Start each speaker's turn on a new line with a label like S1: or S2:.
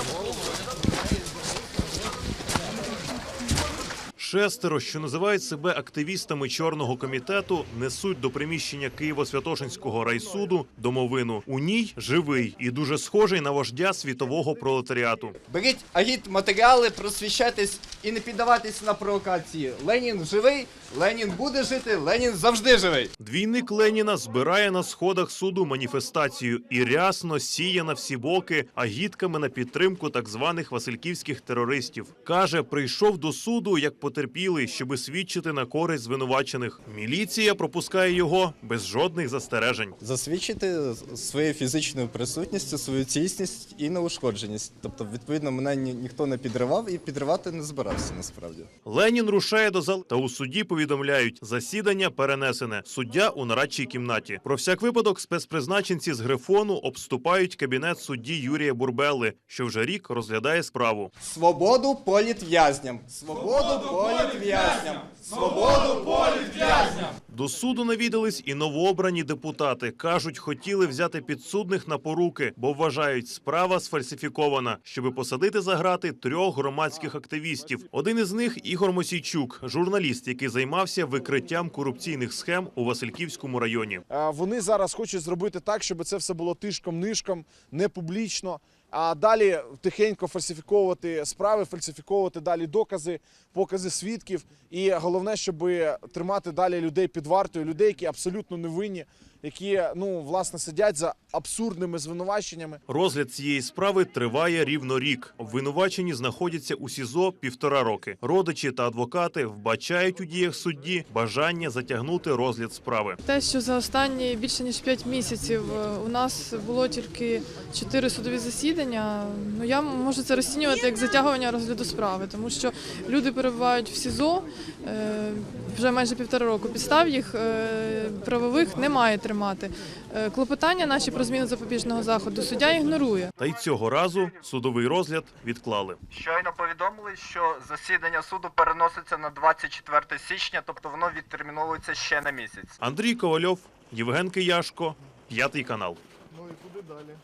S1: Oğlum, Шестеро, що називають себе активістами чорного комітету, несуть до приміщення Києво-Святошинського райсуду домовину. У ній живий і дуже схожий на вождя світового пролетаріату.
S2: Беріть агіт матеріали, просвіщайтесь і не піддавайтесь на провокації. Ленін живий, Ленін буде жити, Ленін завжди живий.
S1: Двійник Леніна збирає на сходах суду маніфестацію і рясно сіє на всі боки агітками на підтримку так званих васильківських терористів. Каже, прийшов до суду як потерпілий, щоби свідчити на користь звинувачених. Міліція пропускає його без жодних застережень.
S2: Засвідчити своєю фізичною присутністю, свою цілісність і неушкодженість. Тобто, відповідно, мене ні- ніхто не підривав і підривати не збирався насправді.
S1: Ленін рушає до зал, та у суді повідомляють, засідання перенесене. Суддя у нарадчій кімнаті. Про всяк випадок спецпризначенці з Грифону обступають кабінет судді Юрія Бурбелли, що вже рік розглядає справу.
S2: Свободу політв'язням! Свободу політв'язням! Свободу політв'язням!
S1: До суду навідались і новообрані депутати. кажуть, хотіли взяти підсудних на поруки, бо вважають, справа сфальсифікована, щоби посадити за грати трьох громадських активістів. Один із них Ігор Мосійчук, журналіст, який займався викриттям корупційних схем у Васильківському районі.
S3: Е, Вони зараз хочуть зробити так, щоб це все було тишком-нишком, не публічно. А далі тихенько фальсифіковувати справи, фальсифіковувати далі докази, покази свідків. І головне, щоб тримати далі людей під вартою, людей, які абсолютно невинні, які ну власне сидять за абсурдними звинуваченнями.
S1: Розгляд цієї справи триває рівно рік. Обвинувачені знаходяться у СІЗО півтора роки. Родичі та адвокати вбачають у діях судді бажання затягнути розгляд справи.
S4: Те, що за останні більше ніж 5 місяців е, у нас було тільки 4 судові засідання. Ну я можу це розцінювати як затягування розгляду справи, тому що люди перебувають в СІЗО е, вже майже півтора року. Підстав їх е, правових немає тримати. Е, Клопотання наші про зміну запобіжного заходу суддя ігнорує.
S1: Та й цього разу судовий розгляд відклали.
S2: Щойно повідомили, що засідання суду переноситься на 24 січня, тобто воно відтерміновується ще на місяць.
S1: Андрій Ковальов, Євген Кияшко, п'ятий канал.
S3: Ну і куди далі?